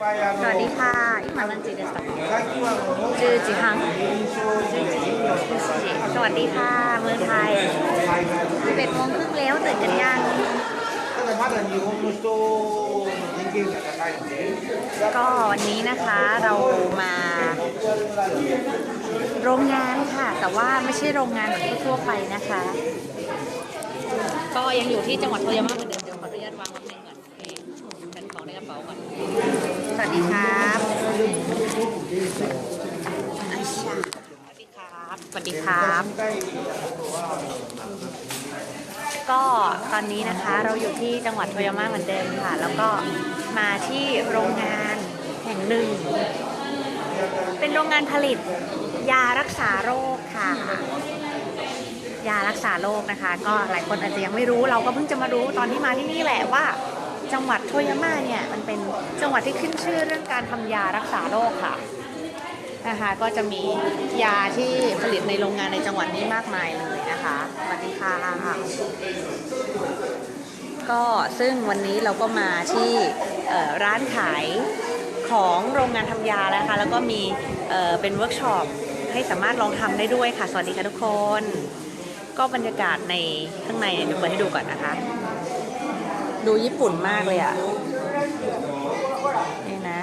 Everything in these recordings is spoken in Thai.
สวัสดีค่ะอิมาลันจีเดสต์จือจีฮังสวัสดีค่ะ เมืองไทยสิบเอ็ดโมงครึ่งแล้วตื่นกันยังก็วันนี้นะคะเรามาโรงงานค่ะ แต่ว่าไม่ใช่โรงงานแบบทั่วไปนะคะ ก็ยังอยู่ที่จังหวัดโทยามาเหมือนเดิม ดีครับอาชาสวัสดีครับ สวัสดีครับ ก็ตอนนี้นะคะเราอยู่ที่จังหวัดโทยาม่าเหมือนเดิมค่ะ แล้วก็มาที่โรงงานแห่งหนึ่ง เป็นโรงงานผลิต ยารักษาโรคค่ะ ยารักษาโรคนะคะ ก็หลายคนอาจจะยังไม่รู้เราก็เพิ่งจะมารู้ตอนที่มาที่นี่แหละว่า จังหวัดโทยาม่าเนี่ยมันเป็นจังหวัดที่ขึ้นชื่อเรื่องการทำยารักษาโรคค่ะนะคะก็จะมียาที่ผลิตในโรงงานในจังหวัดนี้มากมายเลยนะคะสวัสดีค่ะก็ซึ่งวันนี้เราก็มาที่ร้านขายของโรงงานทำยาแล้วค่ะแล้วก็มีเเป็นเวิร์กช็อปให้สามารถลองทำได้ด้วยค่ะ สวัสดีค่ะทุกคน ก็บรรยากาศในข้างในเดี๋ยวเปิดให้ดูก่อนนะคะ ดูญี่ปุ่นมากเลยอะ นี่นะ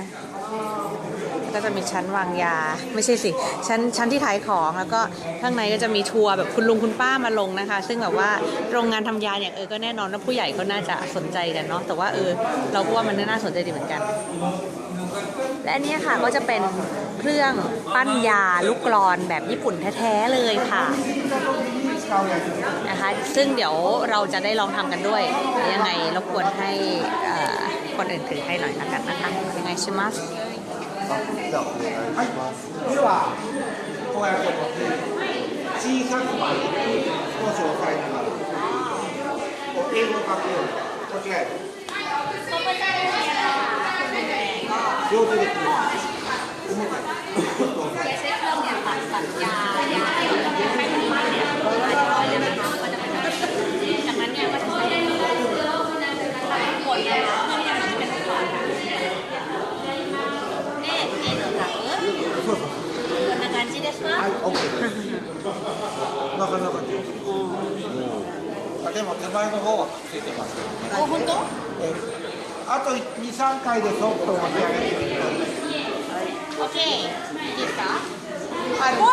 ก็จะมีชั้นวางยา ไม่ใช่สิ ชั้นชั้นที่ขายของแล้วก็ข้างในก็จะมีทัวร์แบบคุณลุงคุณป้ามาลงนะคะ ซึ่งแบบว่าโรงงานทำยาเนี่ยเออ ก็แน่นอนว่าผู้ใหญ่ก็น่าจะสนใจกันเนาะ แต่ว่าเออเราก็ว่ามันน่าสนใจดีเหมือนกัน และอันนี้ค่ะก็จะเป็นเครื่องปั้นยาลูกกรอนแบบญี่ปุ่นแท้ๆเลยค่ะ นะคะ ซึ่งเดี๋ยวเราจะได้ลองทำกันด้วยยังไงรบกวนให้เอ่อคนอื่นถือให้หน่อยละกันนะคะยังไงชิมัส ではこうやって小さく少し押さえながらこう英語を書くようにこちらへ両手でこう なかった。うん、でも手前の方はついてますけどね。あ、本当？え、あと二三回でソフトを巻き上げてみる。はい。いいですか？はい。こ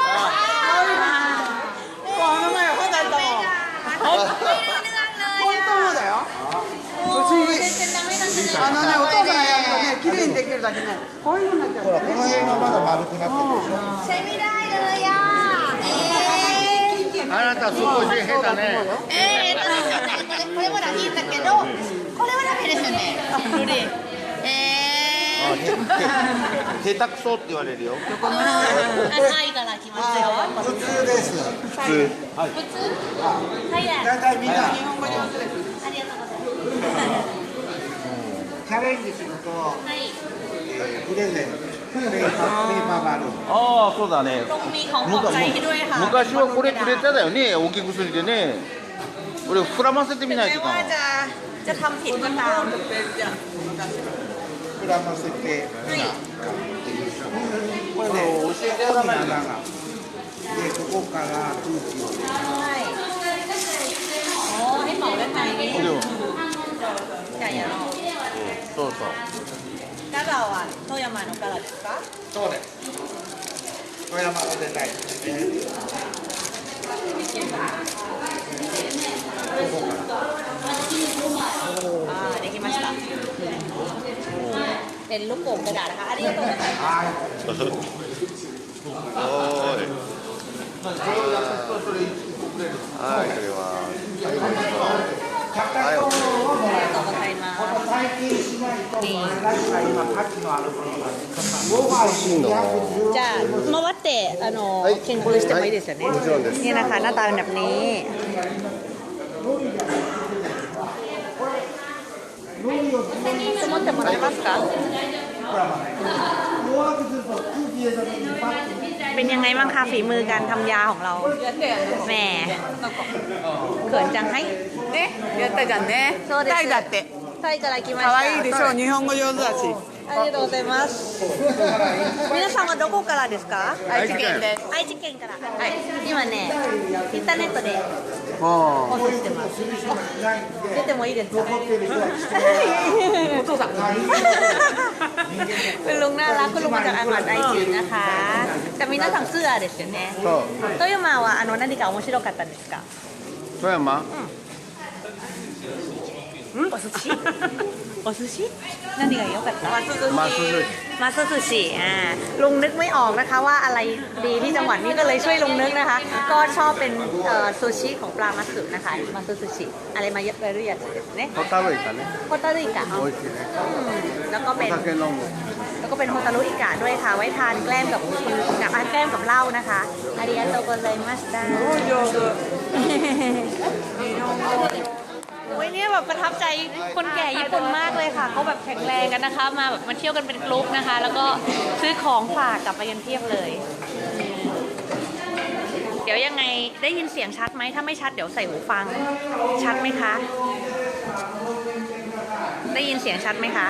の前ほだったもん。本当だよ。あのね、お父さんやるとね、綺麗にできるだけね、こういうになっちゃう、この辺がまだ丸くなってる。セミライドよー。あなた少し下手ね。えー、っとですよね、これこれもらいいんだけど、これはダメですよね。どれ？えー、下手くそって言われるよ。あタイから来ますよ。普通です普通。はい。普通？タイだ。大体みんなありがとうございます。チャレンジすると、はい。えープレゼントああそうだね。昔はこれくれただよね大きくすぎてね。れ膨らませてみないとか膨らませて。そうそう。ガガは富山のガガですか？そうです富山のデザインですねあーできました。เป็นลูกโป่งกระดาษนะคะอันนี้ก็ตัวนะคะ はい おーい。はい、これは。高いところをもらえต่อกันไปมา 体験しないとも らえないから今価値のあるものが5枚216じゃあ回ってあの見学してもいいですよね。もちろんですนี่นะคะหน้าตาเป็นแบบนี้ สมมติもらえますか弱くすると空気入れた時にパッと เป็นยังไงบ้างคะฝีมือการทำยาของเรา やったよね แหมเขินจังให้ ねやったじゃんねそうですタイだって タイから来ました可愛いでしょ日本語上手だし ありがとうございます。皆さんはどこからですか？愛知県です愛知県から。はい。今ね、インターネットであ放送してます。出てもいいですか？お父さん。คุณลุงน่ารักคุณลุงมาจากอังกฤษไอจินนะคะ แต่มีหน้าสั่งเสื้อですよね。あそう富山はあの何か面白かったですか？富山 お寿司？お寿司？何が良かった？マス寿司 มาสซูชิอ่าลุงนึกไม่ออกนะคะว่าอะไรดีที่จังหวัดนี้ก็เลยช่วยลุงนึกนะคะ ก็ชอบเป็นเอ่อซูชิของปลามาสึนะคะมาสซูชิอะไรมาเยอะเลยやつですねホタルイカねโฮตารุอิกะ 美味しいね แล้วก็เป็น お酒飲む แล้วก็เป็นโฮตารุอิกะด้วยค่ะ ไว้ทานแกล้มกับกับอ่ะแกล้มกับเหล้านะคะอาริยาโตโกไซมัสดา 上手 โ โอ้ยเนี่ยแบบประทับใจคนแก่ญี่ปุ่นมากเลยค่ะเขาแบบแข็งแรงกันนะคะ มาแบบมาเที่ยวกันเป็นกลุ่มนะคะ แล้วก็ซื้อของฝากกลับไปกันเพียบเลย เดี๋ยวยังไงได้ยินเสียงชัดไหมถ้าไม่ชัดเดี๋ยวใส่หูฟัง ชัดไหมคะ ได้ยินเสียงชัดไหมคะ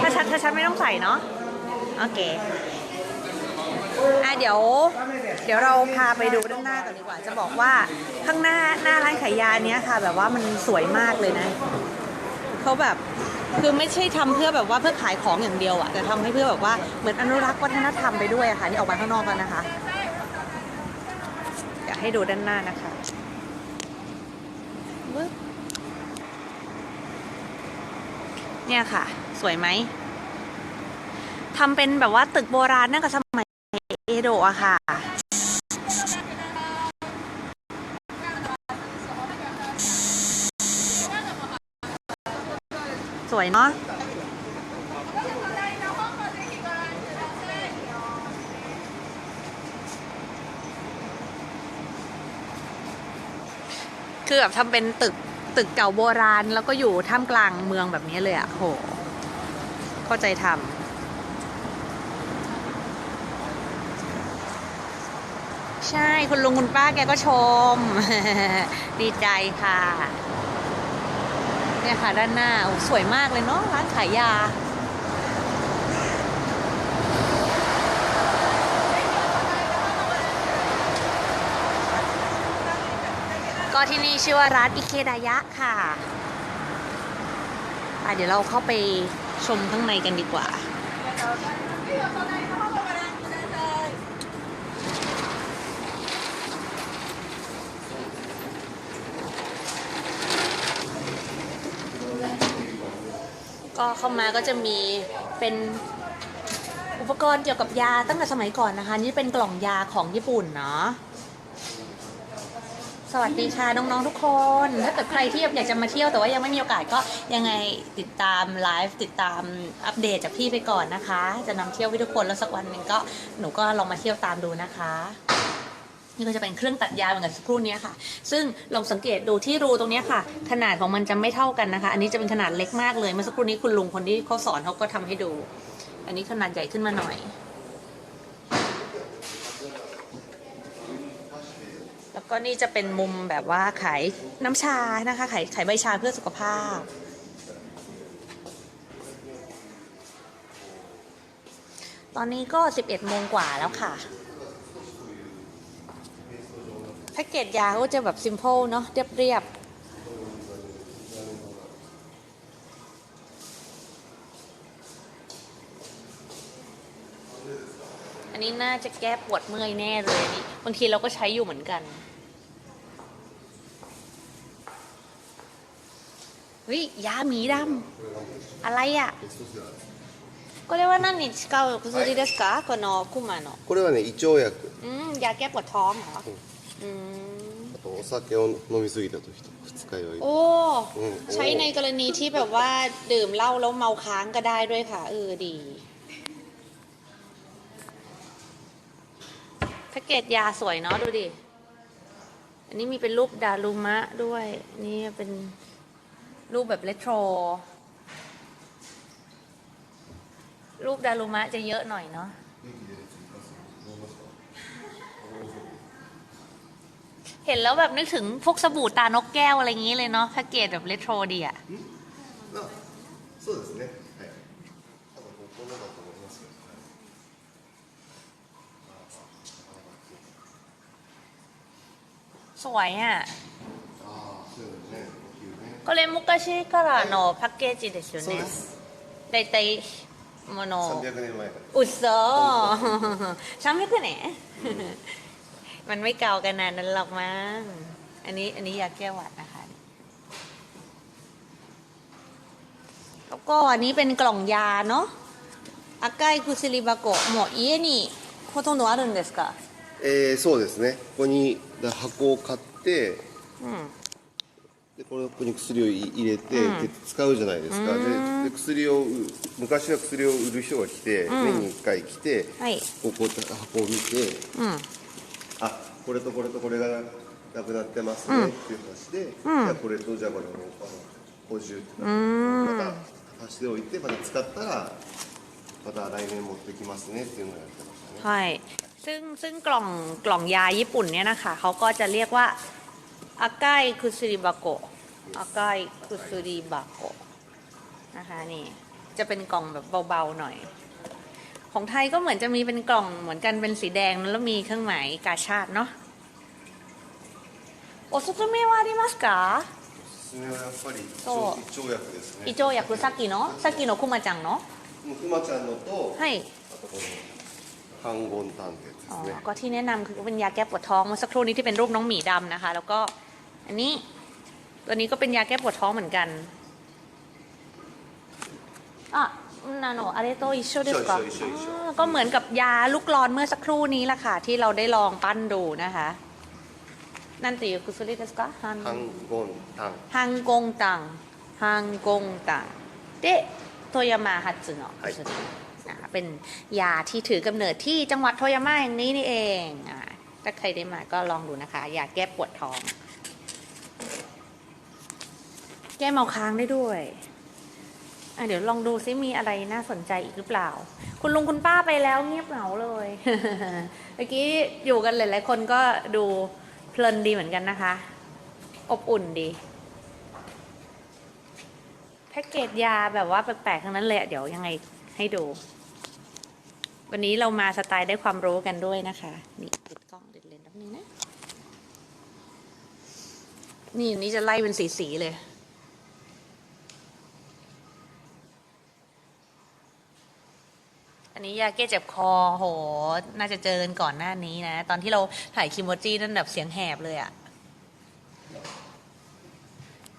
ถ้าชัดถ้าชัดไม่ต้องใส่เนาะโอเค อะเดี๋ยว เดี๋ยวเราพาไปดูด้านหน้าก่อนดีกว่า จะบอกว่าข้างหน้าหน้าร้านขายยาเนี้ยค่ะ แบบว่ามันสวยมากเลยนะเขาแบบคือไม่ใช่ทำเพื่อแบบว่าเพื่อขายของอย่างเดียวอะแต่ทำให้เพื่อแบบว่าเหมือนอนุรักษ์วัฒนธรรมไปด้วยอะค่ะที่ออกมาข้างนอกแล้วนะคะอยากให้ดูด้านหน้านะคะเนี่ยค่ะ สวยไหมทำเป็นแบบว่าตึกโบราณนั่งกับสมัย โดะอะค่ะสวยเนาะคือแบบทำเป็นตึกตึกเก่าโบราณ แล้วก็อยู่ท่ามกลางเมืองแบบนี้เลยอะโหเข้าใจทำ ใช่คุณลุงคุณป้าแกก็ชม ดีใจค่ะ เนี่ยค่ะ ด้านหน้าสวยมากเลยเนาะร้านขายยาก็ที่นี่ชื่อว่าร้านอิเคดายะค่ะอะเดี๋ยวเราเข้าไปชมข้างในกันดีกว่า ก็เข้ามาก็จะมีเป็นอุปกรณ์เกี่ยวกับยาตั้งแต่สมัยก่อนนะคะ นี่เป็นกล่องยาของญี่ปุ่นเนาะสวัสดีค่ะน้องๆทุกคน ถ้าเกิดใครที่อยากจะมาเที่ยวแต่ว่ายังไม่มีโอกาสก็ยังไงติดตามไลฟ์ติดตามอัปเดตจากพี่ไปก่อนนะคะ จะนำเที่ยวให้ทุกคนแล้วสักวันหนึ่งก็หนูก็ลองมาเที่ยวตามดูนะคะ นี่ก็จะเป็นเครื่องตัดยาเหมือนกับสักครู่นี้ค่ะ ซึ่งลองสังเกตดูที่รูตรงนี้ค่ะ ขนาดของมันจะไม่เท่ากันนะคะ อันนี้จะเป็นขนาดเล็กมากเลย เมื่อสักครู่นี้คุณลุงคนที่เขาสอนเขาก็ทำให้ดู อันนี้ขนาดใหญ่ขึ้นมาหน่อย แล้วก็นี่จะเป็นมุมแบบว่าขายน้ำชานะคะ ขายขายใบชาเพื่อสุขภาพ ตอนนี้ก็ 11โมงกว่าแล้วค่ะ แพ็กเกจยาก็จะแบบ ซิม p พ e เนาะเรียบเรียบอันนี้น่าจะแก้ปวดเมื่อยแน่เลยอันนี่บางทีเราก็ใช้อยู่เหมือนกันเฮ้ยยาหมีดำอะไรอ่ะก็เรียกว่านั่นนี่สกาวคุซูริเดสกะโกโนคุมาโน これはね胃腸薬 อืมยาแก้ปวด ท้องเหรออืม あとお酒を飲みすぎた時とか二日酔い โอ้ อืม ใช้ในกรณีที่แบบว่าดื่มเหล้าแล้วเมาค้างก็ได้ด้วยค่ะ เออดี แพ็กเกจยาสวยเนาะดูดิ อันนี้มีเป็นรูปดารุมะด้วย นี่เป็นรูปแบบเรโทร รูปดารุมะจะเยอะหน่อยเนาะ เห็นแล้วแบบนึกถึงพวกสบู่ตานกแก้วอะไรอย่างนี้เลยเนาะแพ็กเกจแบบเรโทรดีอะ そうですね はい多分ここのだと思いますよ、はい สวยอ่ะ ああそうよねお灸ね ก็เลยมุกาชิからのパッケージですよねそうですだいたいもの300年前からอุตโซช้ำไ ม่ขึ้นไหน มันไม่เก่ากันนาดนั้นหรอกมั้ง อันนี้อันนี้ยาแก้หวัดนะคะ แล้วก็อันนี้เป็นกล่องยาเนาะ赤い薬箱もう家にほとんどあるんですかえー、そうですねここにだ箱を買ってうんでこれここに薬をい入れて、うんで使うじゃないですかでで薬をう昔は薬を売る人が来て、うん年に1回来てはいここう箱を見てうんあ これとこれとこれがなくなってますね、うんっていう話で、うんじゃあこれとじゃあこれをあの補充ってうーんまた足しておいてまた使ったらまた来年持ってきますねっていうのをやってましたね ใช่ ซึ่งซึ่งกล่องกล่องยาญี่ปุ่นเนี่ยนะคะ เขาก็จะเรียกว่าอาไกคุซุริบาโกะอาไกคุซุริบาโกะนะคะนี่ จะเป็นกล่องแบบเบาๆหน่อย ของไทยก็เหมือนจะมีเป็นกล่องเหมือนกันเป็นสีแดงแล้วมีเครื่องหมายกาชาติเนาะโอซุซุเมะวาริมัสกะ おすすめはやっぱりそう胃腸薬ですね胃腸薬さっきのさっきのくまちゃんのくまちゃんのと、はいあとこの半言炭ってやつ อ๋อ ですね ก็ที่แนะนำคือเป็นยาแก้ปวดท้องเมื่อสักครู่นี้ที่เป็นรูปน้องหมีดำนะคะ แล้วก็อันนี้ ตัวนี้ก็เป็นยาแก้ปวดท้องเหมือนกันอ่ะ นาโนอะไรโตอิโชเดสกะ 一緒一緒一緒 ก็เหมือนกับยาลูกร้อนเมื่อสักครู่นี้แหละค่ะ ที่เราได้ลองปั้นดูนะคะ นั่นติคุซุริเดสกะฮัน 半言炭 ฮังกงตังฮังกงตังเดะโตยามาฮัตสึโนะคุซุรินะคะเป็นยาที่ถือกำเนิดที่จังหวัดโทยาม่าอย่างนี้นี่เองอ่าถ้าใครได้มาก็ลองดูนะคะ ยาแก้ปวดท้อง แก้เมาค้างได้ด้วย อะเดี๋ยวลองดูซิมีอะไรน่าสนใจอีกหรือเปล่า คุณลุงคุณป้าไปแล้วเงียบเหงาเลย เมื่อกี้อยู่กันหลายๆคนก็ดูเพลินดีเหมือนกันนะคะ อบอุ่นดีแพ็กเกจยาแบบว่าแปลกๆทั้งนั้นเลยอะเดี๋ยวยังไงให้ดู วันนี้เรามาสไตล์ได้ความรู้กันด้วยนะคะ นี่ติดกล้องติดเลนส์แป๊บนึงนะ นี่นนี้จะไล่เป็นสีๆเลย นี้ยาแก้เจ็บคอโห น่าจะเจอกันก่อนหน้านี้นะ ตอนที่เราถ่ายคิมโมจินั่นแบบเสียงแหบเลยอะ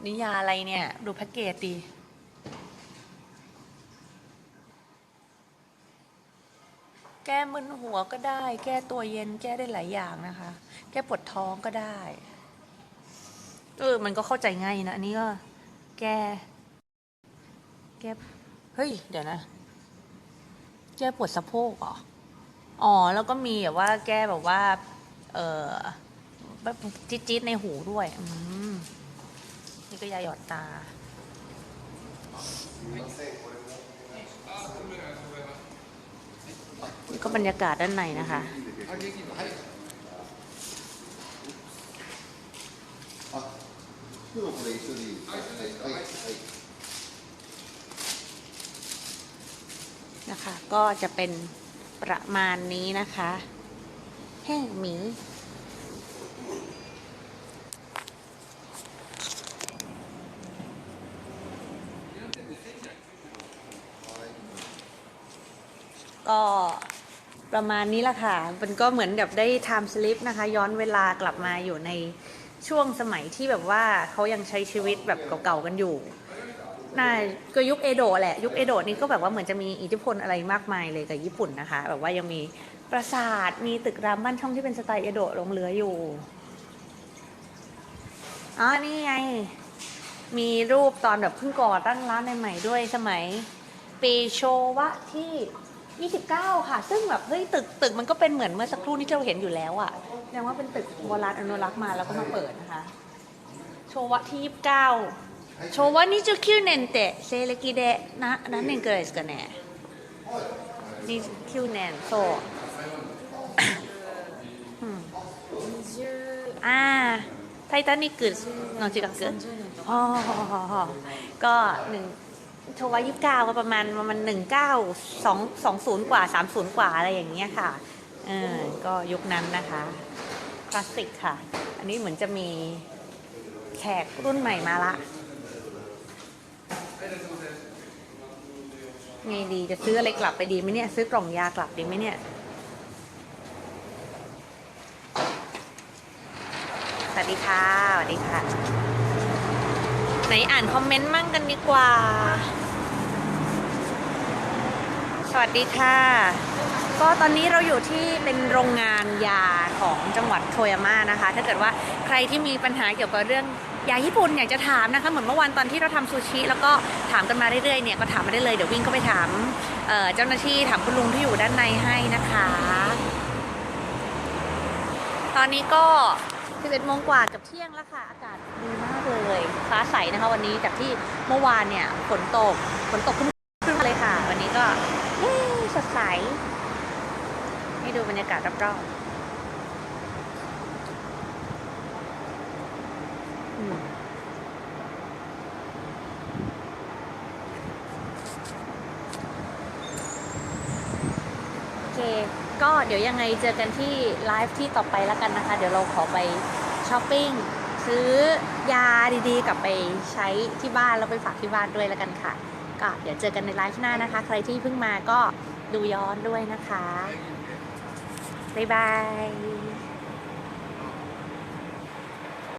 นี่ยาอะไรเนี่ย ดูแพ็กเกจดีแก้มึนหัวก็ได้ แก้ตัวเย็นแก้ได้หลายอย่างนะคะ แก้ปวดท้องก็ได้เออมันก็เข้าใจง่ายนะ อันนี้ก็ แก้ แก้ เฮ้ย เดี๋ยวนะ แก้ปวดสะโพกเหรอ อ๋อ แล้วก็มีแบบว่าแก้แบบว่า เออแบบจี๊ดๆในหูด้วย อืม นี่ก็ยาหยอดตา นี่ก็บรรยากาศด้านในนะคะ 袋これ一緒でいいですかはいはい、はい นะคะ ก็จะเป็นประมาณนี้นะคะแห้งหมีก็ประมาณนี้ละค่ะ มันก็เหมือนกับได้ time slip นะคะ ย้อนเวลากลับมาอยู่ในช่วงสมัยที่แบบว่าเขายังใช้ชีวิตแบบเก่าๆกันอยู่ น่าก็ยุคเอโดะแหละ ยุคเอโดะนี่ก็แบบว่าเหมือนจะมีอิทธิพลอะไรมากมายเลยกับญี่ปุ่นนะคะ แบบว่ายังมีปราสาทมีตึกรามบ้านช่องที่เป็นสไตล์เอโดะลงเหลืออยู่อ๋อนี่ไง มีรูปตอนแบบเพิ่งก่อตั้งร้านใหม่ๆด้วยสมัยปีโชวะที่ 29 ค่ะ ซึ่งแบบเฮ้ยตึกตึกมันก็เป็นเหมือนเมื่อสักครู่ที่เราเห็นอยู่แล้วอะแสดงว่าเป็นตึกโบราณอนุรักษ์มาแล้วก็มาเปิดนะคะ โชวะที่ 29昭和29年って西暦でな何年くらいですかね29年そううんああタイタニックの近くอ๋อก็หนึ่ง โชวายี่สิบเก้าก็ประมาณประมาณหนึ่งเก้าสองสองศูนย์กว่าสามศูนย์กว่าอะไรอย่างเงี้ยค่ะเออก็ยุคนั้นนะคะคลาสสิกค่ะ อันนี้เหมือนจะมีแขกรุ่นใหม่มาละ ไงดีจะซื้ออะไรกลับไปดีไหมเนี่ย ซื้อกล่องยากลับดีไหมเนี่ยสวัสดีค่ะสวัสดีค่ะ ไหนอ่านคอมเมนต์มั่งกันดีกว่า สวัสดีค่ะ ก็ตอนนี้เราอยู่ที่เป็นโรงงานยาของจังหวัดโทยาม่านะคะ ถ้าเกิดว่าใครที่มีปัญหาเกี่ยวกับเรื่อง อยาญี่ปุ่นอยากจะถามนะคะเหมือนเมื่อวานตอนที่เราทำซูชิ แล้วก็ถามกันมาเรื่อยๆเนี่ยก็ถามมาได้เลยเดี๋ยววิ่งก็ไปถามเจ้าหน้าที่ถามคุณลุงที่อยู่ด้านในให้นะคะ ตอนนี้ก็11โมงกว่ากับเที่ยงแล้วค่ะ อากาศดีมากเลยฟ้าใสนะคะวันนี้จากที่เมื่อวานเนี่ยฝนตกฝนตกครึ่งเลยค่ะ วันนี้ก็สดใสให้ดูบรรยากาศรอบๆอืม โอเค ก็เดี๋ยวยังไงเจอกันที่ไลฟ์ที่ต่อไปแล้วกันนะคะ เดี๋ยวเราขอไปช้อปปิ้งซื้อยาดีๆ กลับไปใช้ที่บ้านแล้วไปฝากที่บ้านด้วยแล้วกันค่ะ ก็เดี๋ยวเจอกันในไลฟ์หน้านะคะ ใครที่เพิ่งมาก็ดูย้อนด้วยนะคะ บ๊ายบาย